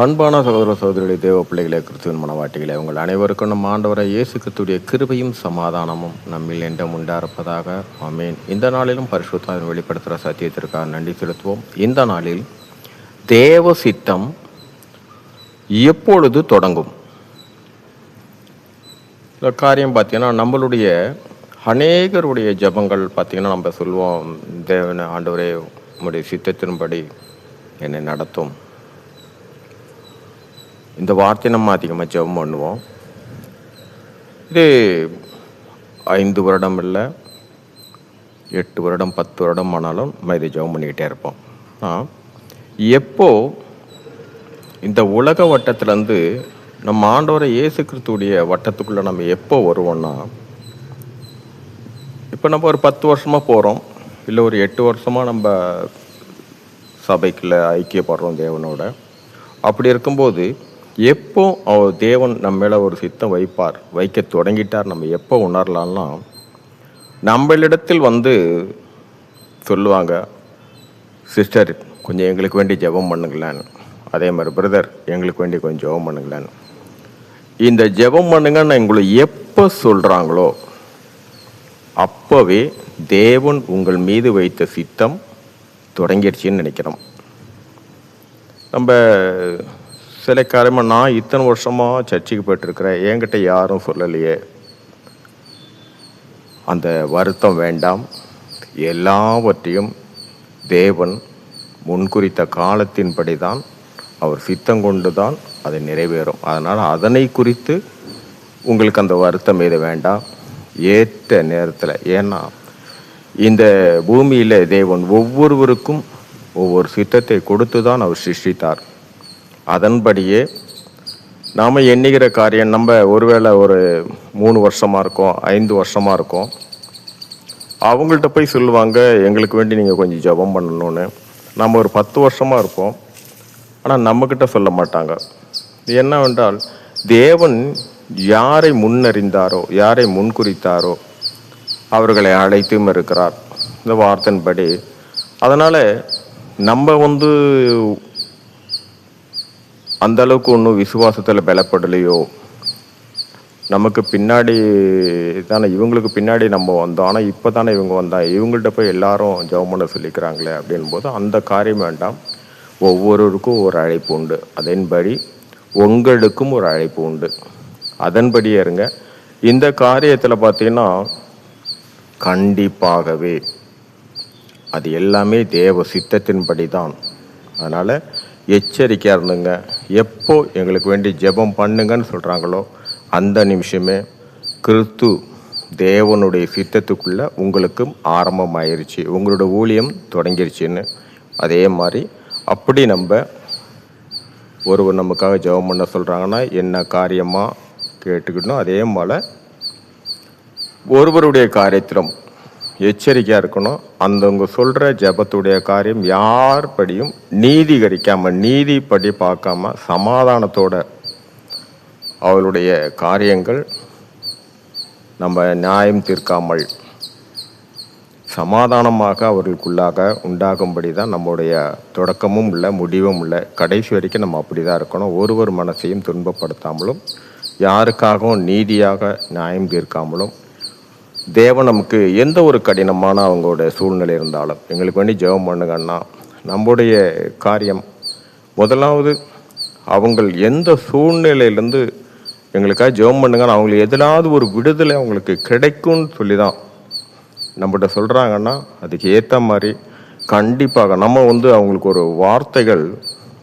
அன்பான சகோதர சகோதரிகளை தேவ பிள்ளைகளே கிறிஸ்துவின் மனவாட்டிகளே உங்கள் அனைவருக்கும் நம் ஆண்டவரை இயேசு கிறிஸ்துடைய கிருபையும் சமாதானமும் நம்மில் என்றும் உண்டாயிருப்பதாக. அமேன் இந்த நாளிலும் பரிசுத்தாவின் வெளிப்படுத்துகிற சத்தியத்திற்காக நன்றி செலுத்துவோம். இந்த நாளில் தேவ சித்தம் எப்பொழுது தொடங்கும்? இந்த காரியம் பார்த்தீங்கன்னா நம்மளுடைய அநேகருடைய ஜெபங்கள் பார்த்தீங்கன்னா நம்ம சொல்லுவோம் தேவன ஆண்டவரே உம்முடைய சித்தத்தின்படி என்னை நடத்தும். இந்த வார்த்தை நம்ம அதிகமாக ஜெபம் பண்ணுவோம். இது ஐந்து வருடம் இல்லை எட்டு வருடம் பத்து வருடம் ஆனாலும் நம்ம இதை ஜெபம் பண்ணிக்கிட்டே இருப்போம். எப்போ இந்த உலக வட்டத்திலேருந்து நம்ம ஆண்டோரை இயேசு கிறிஸ்துவுடைய வட்டத்துக்குள்ளே நம்ம எப்போ வருவோம்னா இப்போ நம்ம ஒரு பத்து வருஷமாக போகிறோம் இல்லை ஒரு எட்டு வருஷமாக நம்ம சபைக்குள்ளே ஐக்கியப்படுறோம் தேவனோட. அப்படி இருக்கும்போது எப்போ அவர் தேவன் நம்ம மேலே ஒரு சித்தம் வைப்பார் வைக்க தொடங்கிட்டார் நம்ம எப்போ உணரலாம்னா நம்மளிடத்தில் வந்து சொல்லுவாங்க சிஸ்டர் கொஞ்சம் எங்களுக்கு வேண்டி ஜெபம் பண்ணுங்களேன்னு அதே மாதிரி பிரதர் எங்களுக்கு வேண்டி கொஞ்சம் ஜெபம் பண்ணுங்களேன்னு இந்த ஜெபம் பண்ணுங்கன்னு எங்களை எப்போ சொல்கிறாங்களோ அப்போவே தேவன் உங்கள் மீது வைத்த சித்தம் தொடங்கிடுச்சின்னு நினைக்கிறோம். நம்ம சில காரியமாக நான் இத்தனை வருஷமாக சர்ச்சுக்கு போயிட்டுருக்கிறேன். என்கிட்ட யாரும் சொல்லலையே. அந்த வருத்தம் வேண்டாம். எல்லாவற்றையும் தேவன் முன்குறித்த காலத்தின்படி தான் அவர் சித்தம் கொண்டு தான் அது நிறைவேறும். அதனால் அதனை குறித்து உங்களுக்கு அந்த வருத்தம் எது வேண்டாம். ஏற்ற நேரத்தில் ஏன்னா இந்த பூமியில் தேவன் ஒவ்வொருவருக்கும் ஒவ்வொரு சித்தத்தை கொடுத்து தான் அவர் சிருஷ்டித்தார். அதன்படியே நாம் எண்ணுகிற காரியம் நம்ம ஒருவேளை ஒரு மூணு வருஷமாக இருக்கோம் ஐந்து வருஷமாக இருக்கும். அவங்கள்ட்ட போய் சொல்லுவாங்க எங்களுக்கு வேண்டி நீங்கள் கொஞ்சம் ஜெபம் பண்ணணும்னு. நம்ம ஒரு பத்து வருஷமாக இருப்போம் ஆனால் நம்மக்கிட்ட சொல்ல மாட்டாங்க. என்னவென்றால் தேவன் யாரை முன்னறிந்தாரோ யாரை முன்குறித்தாரோ அவர்களை அழைத்தும் இருக்கிறார். இந்த வார்த்தையின்படி. அதனால் நம்ம வந்து அந்த அளவுக்கு ஒன்றும் விசுவாசத்தில் பலப்படலையோ? நமக்கு பின்னாடி தானே இவங்களுக்கு பின்னாடி நம்ம வந்தோம். ஆனால் இப்போ தானே இவங்க வந்தாங்க இவங்கள்ட்ட போய் எல்லாரும் ஜெபம் பண்ண சொல்லிக்கிறாங்களே அப்படின்போது அந்த காரியம் வேண்டாம். ஒவ்வொருவருக்கும் ஒரு அழைப்பு உண்டு. அதன்படி உங்களுக்கும் ஒரு அழைப்பு உண்டு. அதன்படியே இருங்க. இந்த காரியத்தில் பார்த்தீங்கன்னா கண்டிப்பாகவே அது எல்லாமே தேவ சித்தத்தின்படி தான் அதனால் எச்சரிக்கையாக இருந்துங்க. எப்போ எங்களுக்கு வேண்டி ஜெபம் பண்ணுங்கன்னு சொல்கிறாங்களோ அந்த நிமிஷமே கிறிஸ்து தேவனுடைய சித்தத்துக்குள்ளே உங்களுக்கும் ஆரம்பமாயிருச்சு. உங்களோட ஊழியம் தொடங்கிருச்சுன்னு. அதே மாதிரி அப்படி நம்ம ஒருவர் நமக்காக ஜெபம் பண்ண சொல்கிறாங்கன்னா என்ன காரியமாக கேட்டுக்கிட்டோம் அதே போல் ஒருவருடைய காரியத்திலும் எச்சரிக்கையாக இருக்கணும். அந்தவங்க சொல்கிற ஜெபத்துடைய காரியம் யார்படியும் நீதிகரிக்காம நீதிப்படி பார்க்காம சமாதானத்தோட அவளுடைய காரியங்கள் நம்ம நியாயம் தீர்க்காமல் சமாதானமாக அவர்களுக்குள்ளாக உண்டாகும்படி தான் நம்முடைய தொடக்கமும் இல்லை முடிவும் இல்லை. கடைசி வரைக்கும் நம்ம அப்படி தான் இருக்கணும். ஒருவர் மனசையும் துன்பப்படுத்தாமலும் யாருக்காகவும் நீதியாக நியாயம் தீர்க்காமலும் தேவன் நமக்கு எந்த ஒரு கடினமான அவங்களோட சூழ்நிலை இருந்தாலும் எங்களுக்கு வேண்டி ஜெபம் பண்ணுங்கன்னா நம்முடைய காரியம் முதலாவது அவங்கள் எந்த சூழ்நிலையிலேருந்து எங்களுக்காக ஜெபம் பண்ணுங்கன்னா அவங்களுக்கு எதிலாவது ஒரு விடுதலை அவங்களுக்கு கிடைக்கும்னு சொல்லி தான் நம்மகிட்ட சொல்கிறாங்கன்னா அதுக்கு ஏற்ற மாதிரி கண்டிப்பாக நம்ம வந்து அவங்களுக்கு ஒரு வார்த்தைகள்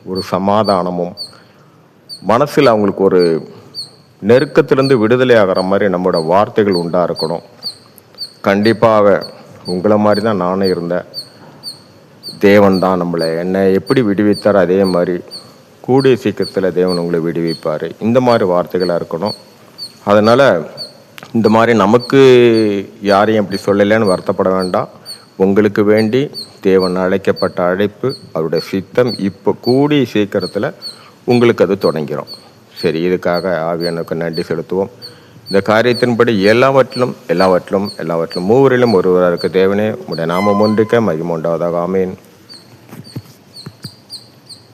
ஒரு சமாதானமும் மனசில் அவங்களுக்கு ஒரு நெருக்கத்திலிருந்து விடுதலை ஆகிற மாதிரி நம்மளோட வார்த்தைகள் உண்டாக இருக்கணும் கண்டிப்பாக உங்களை மாதிரி தான் நானும் இருந்தேன். தேவன் தான் நம்மளை. என்னை எப்படி விடுவித்தார் அதே மாதிரி கூடிய சீக்கிரத்தில் தேவன் உங்களை விடுவிப்பார். இந்த மாதிரி வார்த்தைகளாக இருக்கணும். அதனால் இந்த மாதிரி நமக்கு யாரையும் அப்படி சொல்லலைன்னு வருத்தப்பட வேண்டாம். உங்களுக்கு வேண்டி தேவன் அழைக்கப்பட்ட அழைப்பு அவருடைய சித்தம் இப்போ கூடிய சீக்கிரத்தில் உங்களுக்கு அது தொடங்கிடும் சரி இதுக்காக ஆவியனுக்கு நன்றி செலுத்துவோம். இந்த காரியத்தின்படி எல்லாவற்றிலும் எல்லாவற்றிலும் எல்லாவற்றிலும் மூவரிலும் ஒருவராக இருக்க தேவனே. உடைய நாமம் ஒன்றிக்க மகிமுண்டாவதாக ஆமேன்.